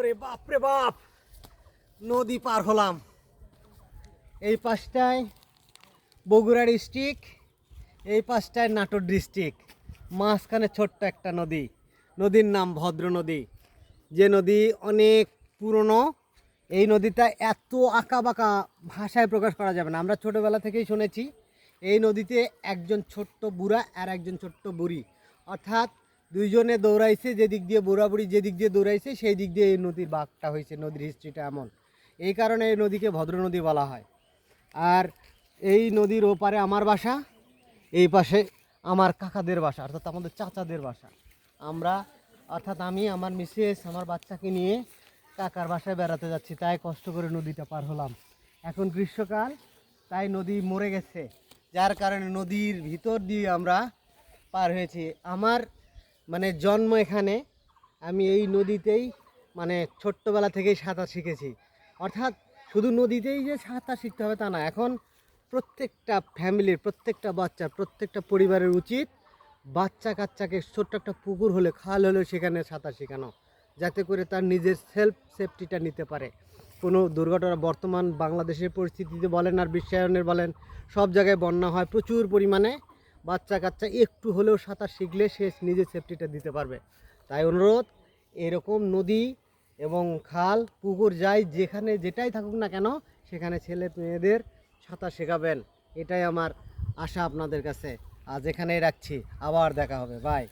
ওরে বাপ রে বাপ। নদী পার হলাম। এই পাশটায় বগুড়া ডিস্ট্রিক্ট, এই পাশটায় নাটোর ডিস্ট্রিক্ট। মাঝখানে ছোট্ট একটা নদী। নদীর নাম ভদ্র নদী। যে নদী অনেক পুরনো। এই নদীটা এত আঁকা বাঁকা ভাষায় প্রকাশ করা যাবে না। আমরা ছোটোবেলা থেকেই শুনেছি, এই নদীতে একজন ছোট্ট বুড়া আর একজন ছোট্ট বুড়ি। অর্থাৎ দুইজনে দৌড়াইছে, যেদিক দিয়ে বুড়াবুড়ি যেদিক দিয়ে দৌড়াইছে, সেই দিক দিয়ে এই নদীর বাঘটা হয়েছে, নদীর হিস্ট্রিটা এমন। এই কারণে এই নদীকে ভদ্র নদী বলা হয়। আর এই নদীর ওপারে আমার বাসা, এই পাশে আমার কাকাদের বাসা, অর্থাৎ আমাদের চাচাদের বাসা। আমরা, অর্থাৎ আমি, আমার মিসেস, আমার বাচ্চাকে নিয়ে কাকার বাসায় বেড়াতে যাচ্ছি, তাই কষ্ট করে নদীটা পার হলাম। এখন গ্রীষ্মকাল, তাই নদী মরে গেছে। যার কারণে নদীর ভিতর দিয়ে আমরা পার হয়েছি। আমার মানে জন্ম এখানে, আমি এই নদীতেই মানে ছোট্টবেলা থেকেই সাঁতার শিখেছি। অর্থাৎ শুধু নদীতেই যে সাঁতার শিখতে হবে তা না, এখন প্রত্যেকটা ফ্যামিলির প্রত্যেকটা বাচ্চা প্রত্যেকটা পরিবারের উচিত বাচ্চা কাচ্চাকে ছোট্ট একটা পুকুর হলে, খাল হলে সেখানে সাঁতার শেখানো, যাতে করে তার নিজের সেলফ সেফটিটা নিতে পারে। কোনো দুর্ঘটনা, বর্তমান বাংলাদেশের পরিস্থিতিতে বলেন আর বিশ্বায়নের বলেন, সব জায়গায় বন্যা হয়, প্রচুর পরিমাণে বাচ্চা কাচ্চা একটু হলেও সাঁতার শিখলে সে নিজের সেফটিটা দিতে পারবে। তাই অনুরোধ, এরকম নদী এবং খাল, পুকুর যাই যেখানে যেটাই থাকুক না কেন, সেখানে ছেলে মেয়েদের সাঁতার শেখাবেন। এটাই আমার আশা আপনাদের কাছে। আজ এখানেই রাখছি। আবার দেখা হবে। বাই